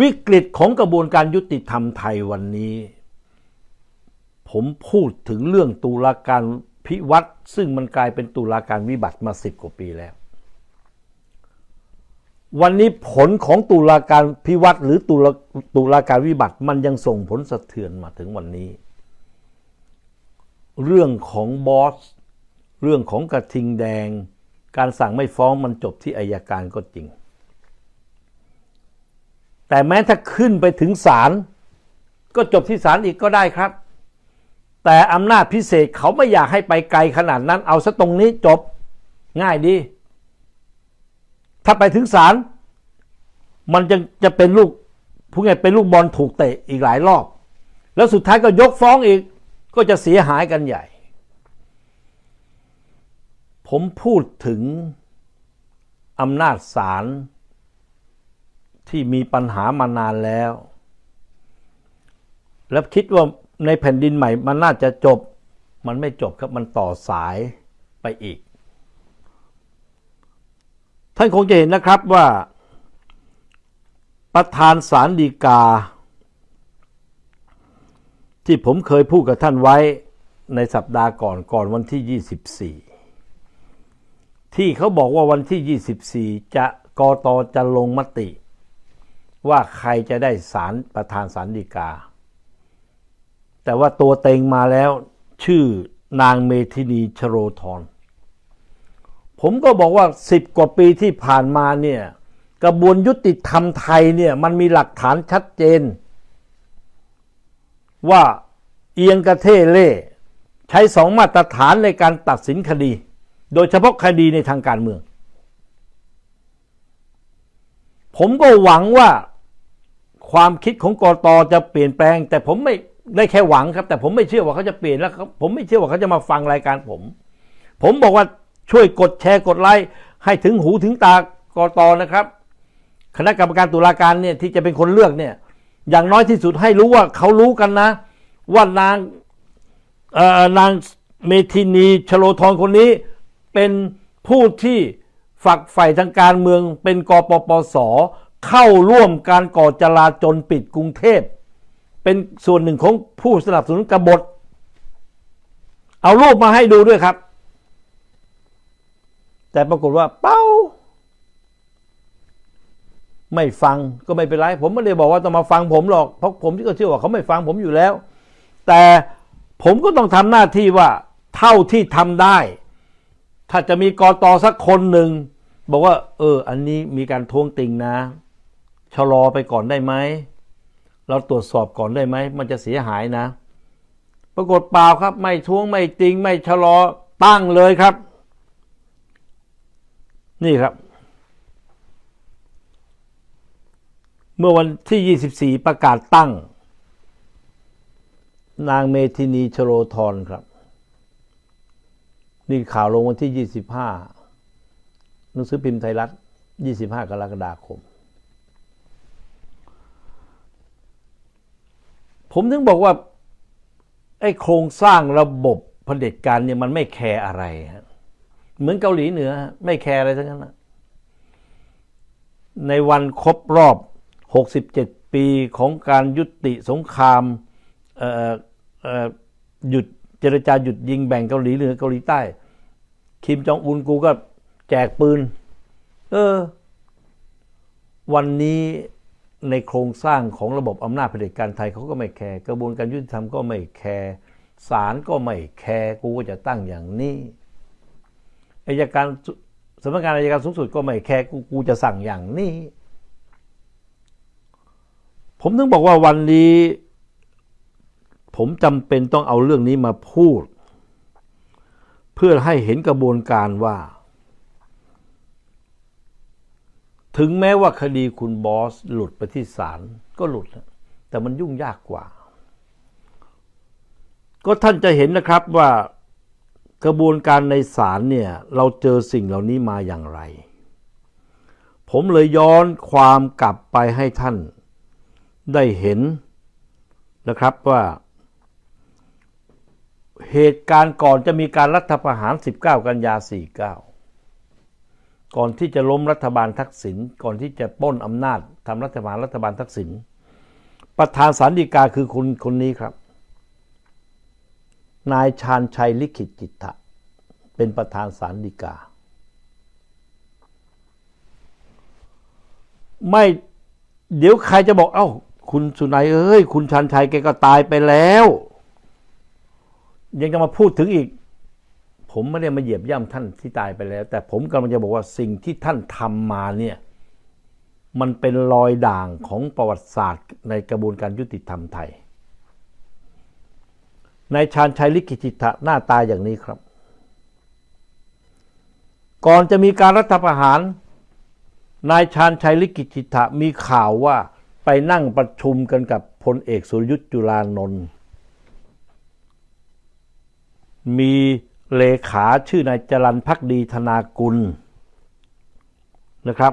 วิกฤตของกระบวนการยุติธรรมไทยวันนี้ ผมพูดถึงเรื่องตุลาการพิวัตรซึ่งมันกลายเป็นตุลาการวิบัติมาสิบกว่าปีแล้ว วันนี้ผลของตุลาการพิวัตรหรือตุลาตุลาการวิบัติมันยังส่งผลสะเทือนมาถึงวันนี้ เรื่องของบอส เรื่องของกระทิงแดง การสั่งไม่ฟ้องมันจบที่อายการก็จริง แต่แม้ถ้าขึ้นไปถึงศาลก็จบที่ศาลอีกก็ได้ครับ แต่อำนาจพิเศษเขาไม่อยากให้ไปไกลขนาดนั้น เอาซะตรงนี้จบง่ายดี ถ้าไปถึงศาลมันจะจะเป็นลูกผู้ใหญ่เป็นลูกบอลถูกเตะอีกหลายรอบ แล้วสุดท้ายก็ยกฟ้องอีก ก็จะเสียหายกันใหญ่ ผมพูดถึงอำนาจศาล ที่มีปัญหามานานแล้ว แล้วคิดว่าในแผ่นดินใหม่มันน่าจะจบ มันไม่จบครับมันต่อสายไปอีก ท่านคงจะเห็นนะครับว่า ประธานสารดีกา ที่ผมเคยพูดกับท่านไว้ในสัปดาห์ก่อนก่อนวันที่ 24 ที่เขาบอกว่าวันที่ 24 จะกตจะลงมติ ว่าใครจะได้สารประธานสารดีกา แต่ว่าตัวเต็งมาแล้ว ชื่อนางเมธินีชโรธรผมก็บอกว่าสิบกว่าปีที่ผ่านมาเนี่ยกระบวนยุติธรรมไทยเนี่ยมันมีหลักฐานชัดเจน ว่าเอียงกระเทเล่ใช้สองมาตรฐานในการตัดสินคดี โดยเฉพาะคดีในทางการเมือง ผมก็หวังว่า ความคิดของกรตจะเปลี่ยนแปลง แต่ผมไม่ได้แค่หวังครับ แต่ผมไม่เชื่อว่าเขาจะเปลี่ยนแล้วผมไม่เชื่อว่าเขาจะมาฟังรายการผม ผมบอกว่าช่วยกดแชร์กดไลค์ให้ถึงหูถึงตากรตนะครับ คณะกรรมการตุลาการเนี่ยที่จะเป็นคนเลือกเนี่ย อย่างน้อยที่สุดให้รู้ว่าเขารู้กันนะ ว่านางนางเมทินีชโลทรคนนี้ เป็นผู้ที่ฝักใฝ่ทางการเมืองเป็นกปปส เข้าร่วมการก่อจลาจลปิดกรุงเทพ เป็นส่วนหนึ่งของผู้สนับสนุนกบฏ เอารูปมาให้ดูด้วยครับ แต่ปรากฏว่าเป้า ไม่ฟังก็ไม่เป็นไร ผมไม่ได้บอกว่าต้องมาฟังผมหรอก เพราะผมที่ก็เชื่อว่าเขาไม่ฟังผมอยู่แล้ว แต่ผมก็ต้องทำหน้าที่ว่าเท่าที่ทำได้ ถ้าจะมีกอตอสักคนหนึ่งบอกว่า เออ อันนี้มีการทวงติงนะ ชะลอไปก่อนได้ไหมเราตรวจสอบก่อนได้ไหมมันจะเสียหายนะ ปรากฏเปล่าครับ ไม่ทวงไม่ติง ไม่ชะลอตั้งเลยครับ นี่ครับ เมื่อวันที่ 24 ประกาศตั้ง นางเมธินีชโรธรครับ นี่ข่าวลงวันที่ 25หนังสือพิมพ์ไทยรัฐ 25 กรกฎาคม ผมถึงบอกว่าไอ้โครงสร้างระบบเผด็จการเนี่ยมันไม่แคร์อะไรฮะเหมือนเกาหลีเหนือ ไม่แคร์อะไรทั้งนั้นในวันครบรอบ 67 ปีของการยุติสงครามหยุดเจรจาหยุดยิงแบ่งเกาหลีเหนือเกาหลีใต้ คิมจองอุนกูก็แจกปืน เออ วันนี้ ในโครงสร้างของระบบอำนาจเผด็จการไทยเขาก็ไม่แคร์กระบวนการยุติธรรมก็ไม่แคร์ศาลก็ไม่แคร์กูก็จะตั้งอย่างนี้อายการสำนักงานอายการสูงสุดก็ไม่แคร์กูกูจะสั่งอย่างนี้ ผมถึงบอกว่าวันนี้ ผมจำเป็นต้องเอาเรื่องนี้มาพูด เพื่อให้เห็นกระบวนการว่า ถึงแม้ว่าคดีคุณบอสหลุดไปที่ศาลก็หลุด แต่มันยุ่งยากกว่า ก็ท่านจะเห็นนะครับว่ากระบวนการในศาลเนี่ยเราเจอสิ่งเหล่านี้มาอย่างไร ผมเลยย้อนความกลับไปให้ท่านได้เห็นนะครับว่าเหตุการณ์ก่อนจะมีการรัฐประหาร 19 กันยา 49 ก่อนที่จะล้มรัฐบาลทักษิณก่อนที่จะป้นอำนาจทำรัฐบาลรัฐบาลทักษิณประธานสารดีกาคือคุณคนนี้ครับ นายชาญชัยลิขิตจิตตะเป็นประธานสารดีกา ไม่เดี๋ยวใครจะบอกเอ้า คุณสุนัยเอ้ย คุณชันชัยแกก็ตายไปแล้ว ยังจะมาพูดถึงอีก ผมไม่ได้มาเหยียบย่ำท่านที่ตายไปแล้ว แต่ผมกำลังจะบอกว่าสิ่งที่ท่านทำมาเนี่ยมันเป็นรอยด่างของประวัติศาสตร์ ในกระบวนการยุติธรรมไทยในชาญชัยลิขิติตะหน้าตาอย่างนี้ครับ ก่อนจะมีการรัฐประหาร นายชาญชัยลิขิตจิตะมีข่าวว่าไปนั่งประชุมกันกับพลเอกสุรยุทธ์จุลานนท์มี เลขาชื่อนายจรันพักดีธนากุลนะครับ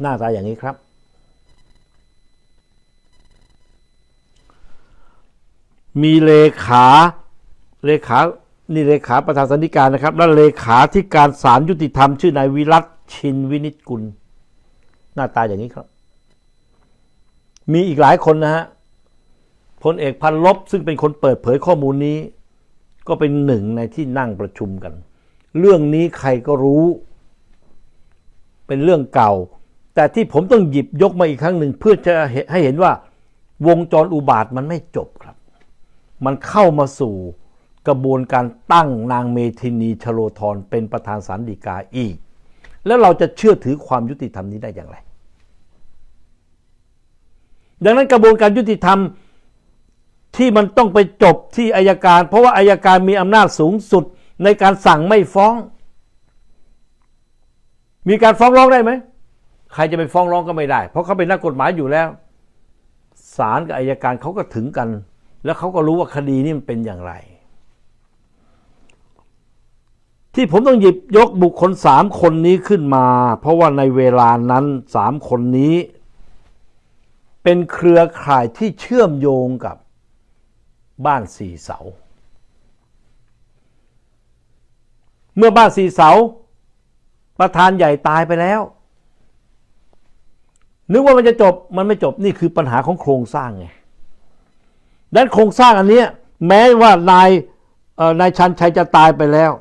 หน้าตาอย่างนี้ครับ มีเลขาเลขานี่เลขาประธานสันติการนะครับ และเลขาที่การศาลยุติธรรม ชื่อนายวิรัตชินวินิจกุล หน้าตาอย่างนี้ครับ มีอีกหลายคนนะฮะพลเอกพันลบซึ่งเป็นคนเปิดเผยข้อมูลนี้ ก็เป็นหนึ่งในที่นั่งประชุมกัน เรื่องนี้ใครก็รู้ เป็นเรื่องเก่า แต่ที่ผมต้องหยิบยกมาอีกครั้งหนึ่งเพื่อจะให้เห็นว่าวงจรอุบาทมันไม่จบครับ มันเข้ามาสู่กระบวนการตั้งนางเมทินีชโลธรเป็นประธานสารดีกาอีก แล้วเราจะเชื่อถือความยุติธรรมนี้ได้อย่างไร ดังนั้นกระบวนการยุติธรรม ที่มันต้องไปจบที่อายการ เพราะว่าอายการมีอำนาจสูงสุดในการสั่งไม่ฟ้อง มีการฟ้องร้องได้ไหมใครจะไปฟ้องร้องก็ไม่ได้ เพราะเขาเป็นนักกฎหมายอยู่แล้วศาลกับอายการเขาก็ถึงกัน แล้วเขาก็รู้ว่าคดีนี้มันเป็นอย่างไร ที่ผมต้องหยิบยกบุคคลสามคนนี้ขึ้นมา เพราะว่าในเวลานั้นสามคนนี้ เป็นเครือข่ายที่เชื่อมโยงกับ บ้านสี่เสา เมื่อบ้านสี่เสา ประธานใหญ่ตายไปแล้ว นึกว่ามันจะจบมันไม่จบนี่คือปัญหาของโครงสร้างไงดังนั้นโครงสร้างอันนี้แม้ว่านายนายชันชัยจะตายไปแล้ว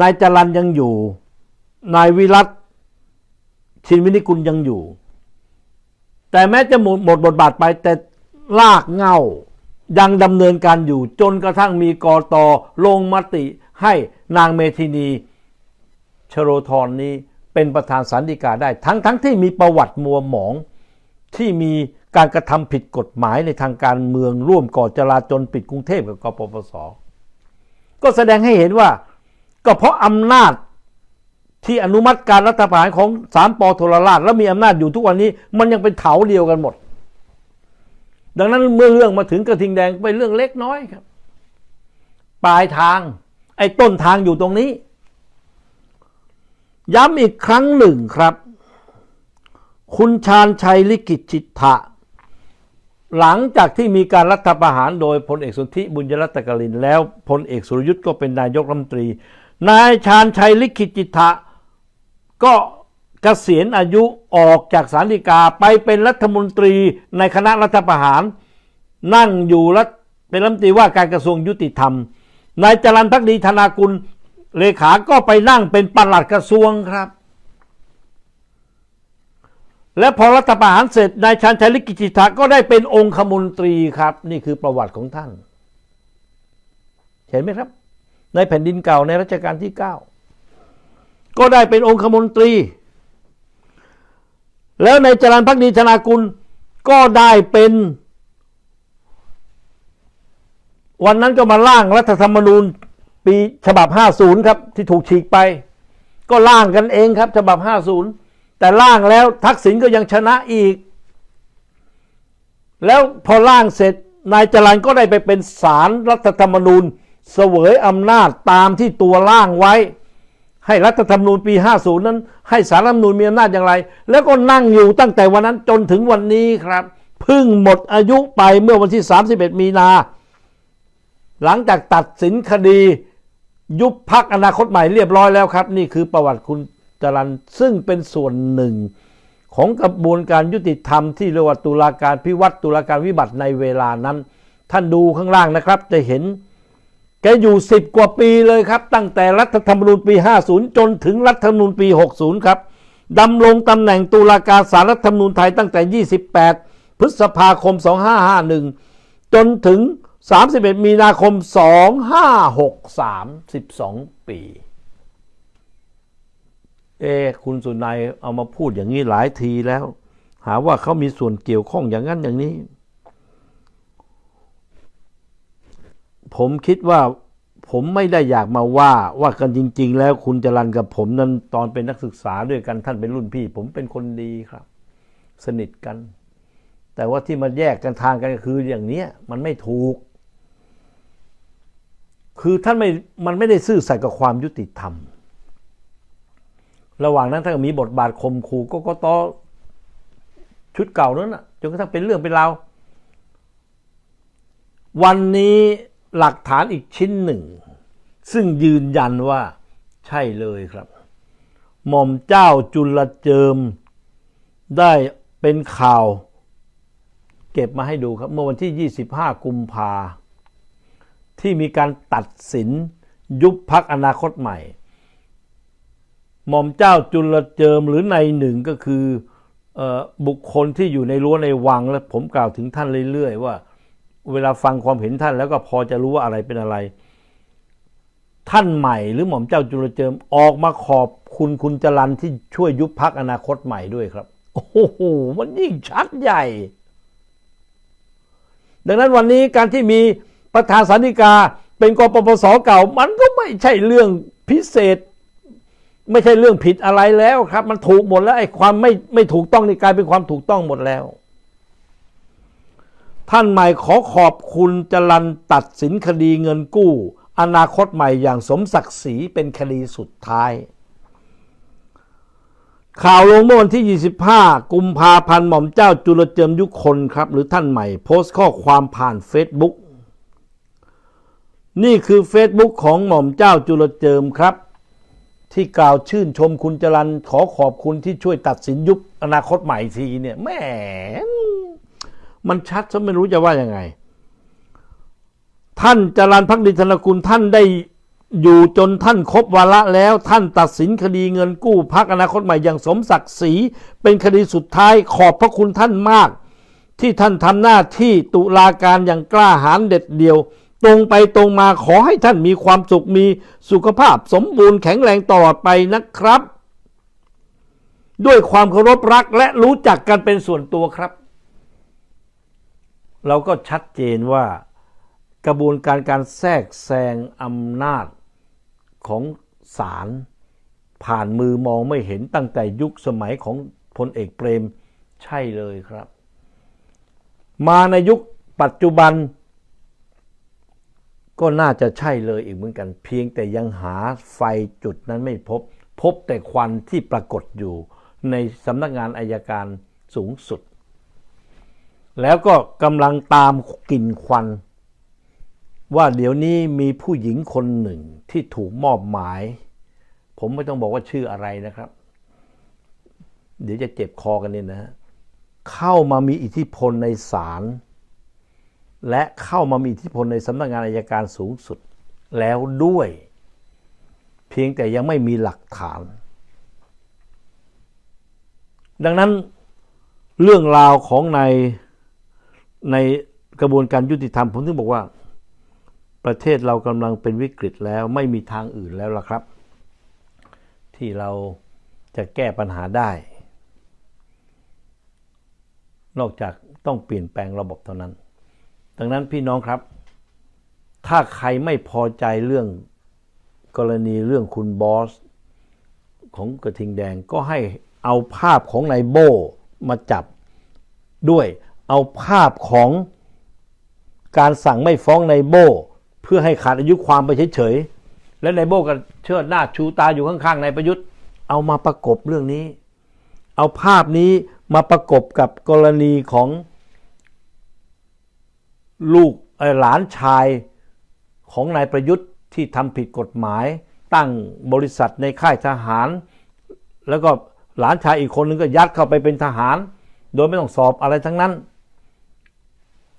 นายจรันยังอยู่ นายวิรัตชินวินิกุลยังอยู่ แต่แม้จะหมดหมดบทบาทไปแต่ ลากเงายังดำเนินการอยู่จนกระทั่งมีกอตอลงมติให้นางเมธินี ชโรธรนี้เป็นประธานสันติกาได้ ทั้งทั้งที่มีประวัติมัวหมองที่มีการกระทำผิดกฎหมายในทางการเมืองร่วมก่อจลาจลปิดกรุงเทพกับกปปส ก็แสดงให้เห็นว่า ก็เพราะอำนาจที่อนุมัติการรัฐประหารของสามปอโทรราช แล้วมีอำนาจอยู่ทุกวันนี้ มันยังเป็นเถาเดียวกันหมด ดังนั้นเมื่อเรื่องมาถึงกระทิงแดงเป็นเรื่องเล็กน้อยครับ ปลายทาง ไอ้ต้นทางอยู่ตรงนี้ ย้ำอีกครั้งหนึ่งครับ คุณชาญชัยลิกิตจิตถะหลังจากที่มีการรัฐประหารโดยพลเอกสุทธิบุญยรัตกลิน แล้วพลเอกสุรยุทธ์ก็เป็นนายกรัฐมนตรี นายชาญชัยลิขิตจิตถะก็ เกษียณอายุออกจากสารดีกาไปเป็นรัฐมนตรีในคณะรัฐประหาร นั่งอยู่รัฐเป็นรัฐมนตรีว่าการกระทรวงยุติธรรมนายจรันพักดีธนากุลเลขาก็ไปนั่งเป็นปลัดกระทรวงครับ และพอรัฐประหารเสร็จนายชันชัยลิกิจิตาก็ได้เป็นองคมนตรีครับ นี่คือประวัติของท่าน เห็นไหมครับ ในแผ่นดินเก่าในรัชกาลที่ 9 ก็ได้เป็นองคมนตรี แล้วในจรันพักดีธนากุลก็ได้เป็น วันนั้นก็มาล่างรัฐธรรมนูญปีฉบับ 50 ครับ ที่ถูกฉีกไป ก็ล่างกันเองครับ ฉบับ 50 แต่ล่างแล้วทักษิณก็ยังชนะอีก แล้วพอล่างเสร็จนายจรันก็ได้ไปเป็นสารรัฐธรรมนูญเสวยอำนาจตามที่ตัวล่างไว้ ให้รัฐธรรมนูญปี 50 นั้น ให้สารรัฐธรรมนูญมีอำนาจอย่างไร แล้วก็นั่งอยู่ตั้งแต่วันนั้นจนถึงวันนี้ครับพึ่งหมดอายุไปเมื่อวันที่ 31 มีนา หลังจากตัดสินคดี ยุบพักอนาคตใหม่เรียบร้อยแล้วครับ นี่คือประวัติคุณจรันซึ่งเป็นส่วนหนึ่ง ของกระบวนการยุติธรรมที่เรียกว่าตุลาการพิวัตรตุลาการวิบัติในเวลานั้น ท่านดูข้างล่างนะครับจะเห็น แกอยู่10กว่าปีเลยครับ ตั้งแต่รัฐธรรมนูญปี 50 จนถึงรัฐธรรมนูญปี 60 ครับดำรงตำแหน่งตุลาการศาลรัฐธรรมนูญไทยตั้งแต่ 28 พฤษภาคม 2551 จนถึง 31 มีนาคม 2563 12 ปี เอคุณสุนัยเอามาพูดอย่างนี้หลายทีแล้ว หาว่าเขามีส่วนเกี่ยวข้องอย่างนั้นอย่างนี้ ผมคิดว่าผมไม่ได้อยากมาว่าว่ากันจริง ๆ แล้วคุณจรันกับผมนั้นตอนเป็นนักศึกษาด้วยกันท่านเป็นรุ่นพี่ ผมเป็นคนดีครับ สนิทกัน แต่ว่าที่มันแยกกันทางกันคืออย่างเนี้ยมันไม่ถูก คือท่านไม่มันไม่ได้ซื่อสัตย์กับความยุติธรรม ระหว่างนั้นท่านก็มีบทบาทคมขู่ก็ก็ต่อชุดเก่านั้นนะจนกระทั่งเป็นเรื่องเป็นราววันนี้ หลักฐานอีกชิ้นหนึ่ง ซึ่งยืนยันว่าใช่เลยครับ หม่อมเจ้าจุลเจิม ได้เป็นข่าว เก็บมาให้ดูครับ เมื่อวันที่ 25 กุมภาที่มีการตัดสินยุบพักอนาคตใหม่ หม่อมเจ้าจุลเจิมหรือในหนึ่งก็คืออบุคคลที่อยู่ในรั้วในวังและผมกล่าวถึงท่านเรื่อยๆว่า เวลาฟังความเห็นท่านแล้วก็พอจะรู้ว่าอะไรเป็นอะไร ท่านใหม่หรือหม่อมเจ้าจุลเจิมออกมาขอบคุณคุณจรันที่ช่วยยุบพักอนาคตใหม่ด้วยครับ โอ้โหมันยิ่งชัดใหญ่ ดังนั้นวันนี้การที่มีประธานสันติกาเป็นกปปสเก่า มันก็ไม่ใช่เรื่องพิเศษ ไม่ใช่เรื่องผิดอะไรแล้วครับ มันถูกหมดแล้วไอ้ความไม่ไม่ถูกต้องนี่กลายเป็นความถูกต้องหมดแล้ว ท่านใหม่ขอขอบคุณจรันตัดสินคดีเงินกู้ อนาคตใหม่อย่างสมศักดิ์ศรีเป็นคดีสุดท้าย ข่าวลงเมื่อวันที่ 25 กุมภาพันธ์หม่อมเจ้าจุลเจิมยุคนครับ หรือท่านใหม่โพสต์ข้อความผ่านเฟซบุ๊กนี่คือเฟซบุ๊กของหม่อมเจ้าจุลเจิมครับ ที่กล่าวชื่นชมคุณจรันขอขอบคุณที่ช่วยตัดสินยุบอนาคตใหม่ทีเนี่ยแหม มันชัดซะไม่รู้จะว่ายังไง ท่านจรันพักดิธนกุลท่านได้อยู่จนท่านครบวาระแล้วท่านตัดสินคดีเงินกู้พักอนาคตใหม่อย่างสมศักดิ์ศรีเป็นคดีสุดท้ายขอบพระคุณท่านมาก ที่ท่านทำหน้าที่ตุลาการอย่างกล้าหาญเด็ดเดี่ยว ตรงไปตรงมาขอให้ท่านมีความสุขมีสุขภาพสมบูรณ์แข็งแรงตลอดไปนะครับ ด้วยความเคารพรักและรู้จักกันเป็นส่วนตัวครับ เราก็ชัดเจนว่ากระบวนการการแทรกแซงอำนาจของศาลผ่านมือมองไม่เห็นตั้งแต่ยุคสมัยของพลเอกเปรมใช่เลยครับ มาในยุคปัจจุบัน ก็น่าจะใช่เลยอีกเหมือนกัน เพียงแต่ยังหาไฟจุดนั้นไม่พบ พบแต่ควันที่ปรากฏอยู่ในสำนักงานอายการสูงสุด แล้วก็กำลังตามกลิ่นควัน ว่าเดี๋ยวนี้มีผู้หญิงคนหนึ่งที่ถูกมอบหมาย ผมไม่ต้องบอกว่าชื่ออะไรนะครับ เดี๋ยวจะเจ็บคอกันเนี่ยนะเข้ามามีอิทธิพลในศาลและเข้ามามีอิทธิพลในสำนักงานอายการสูงสุดแล้วด้วย เพียงแต่ยังไม่มีหลักฐาน ดังนั้นเรื่องราวของใน ในกระบวนการยุติธรรมผมถึงบอกว่า ประเทศเรากำลังเป็นวิกฤตแล้วไม่มีทางอื่นแล้วล่ะครับ ที่เราจะแก้ปัญหาได้ นอกจากต้องเปลี่ยนแปลงระบบเท่านั้น ดังนั้นพี่น้องครับ ถ้าใครไม่พอใจเรื่องกรณีเรื่องคุณบอสของกระทิงแดงก็ให้เอาภาพของนายโบมาจับด้วย เอาภาพของการสั่งไม่ฟ้องในโบเพื่อให้ขาดอายุความไปเฉยๆ และในโบก็เชิดหน้าชูตาอยู่ข้างๆในประยุทธ์ เอามาประกบเรื่องนี้ เอาภาพนี้มาประกบกับกรณีของลูกหลานชายของนายประยุทธ์ที่ทำผิดกฎหมาย ตั้งบริษัทในค่ายทหาร แล้วก็หลานชายอีกคนนึงก็ยัดเข้าไปเป็นทหาร โดยไม่ต้องสอบอะไรทั้งนั้น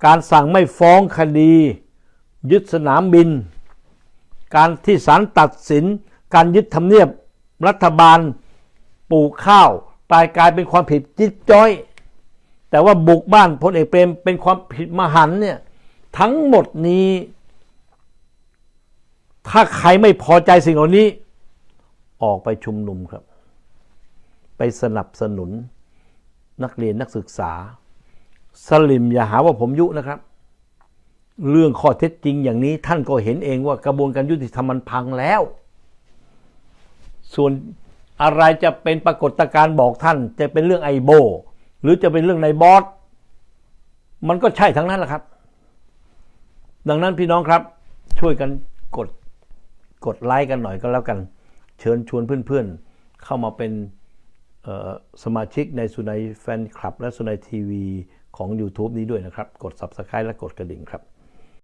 การสั่งไม่ฟ้องคดี ยึดสนามบิน การที่ศาลตัดสิน การยึดทำเนียบรัฐบาลปลูกข้าวกลายกลายเป็นความผิดจิ๊บจ้อย แต่ว่าบุกบ้านพลเอกเปรมเป็นความผิดมหันเนี่ยทั้งหมดนี้ ถ้าใครไม่พอใจสิ่งเหล่านี้ ออกไปชุมนุมครับ ไปสนับสนุนนักเรียนนักศึกษา สลิมอย่าหาว่าผมยุนะครับ เรื่องข้อเท็จจริงอย่างนี้ท่านก็เห็นเองว่ากระบวนการยุติธรรมมันพังแล้ว ส่วนอะไรจะเป็นปรากฏการณ์บอกท่าน จะเป็นเรื่องไอโบ หรือจะเป็นเรื่องในบอสมันก็ใช่ทั้งนั้นแหละครับ ดังนั้นพี่น้องครับ ช่วยกันกดกดไลค์กันหน่อยก็แล้วกัน เชิญชวนเพื่อนๆ เข้ามาเป็นสมาชิกในสุนัยแฟนคลับและสุนัยทีวี ของ YouTube นี้ด้วยนะครับ กด Subscribe และกดกระดิ่งครับ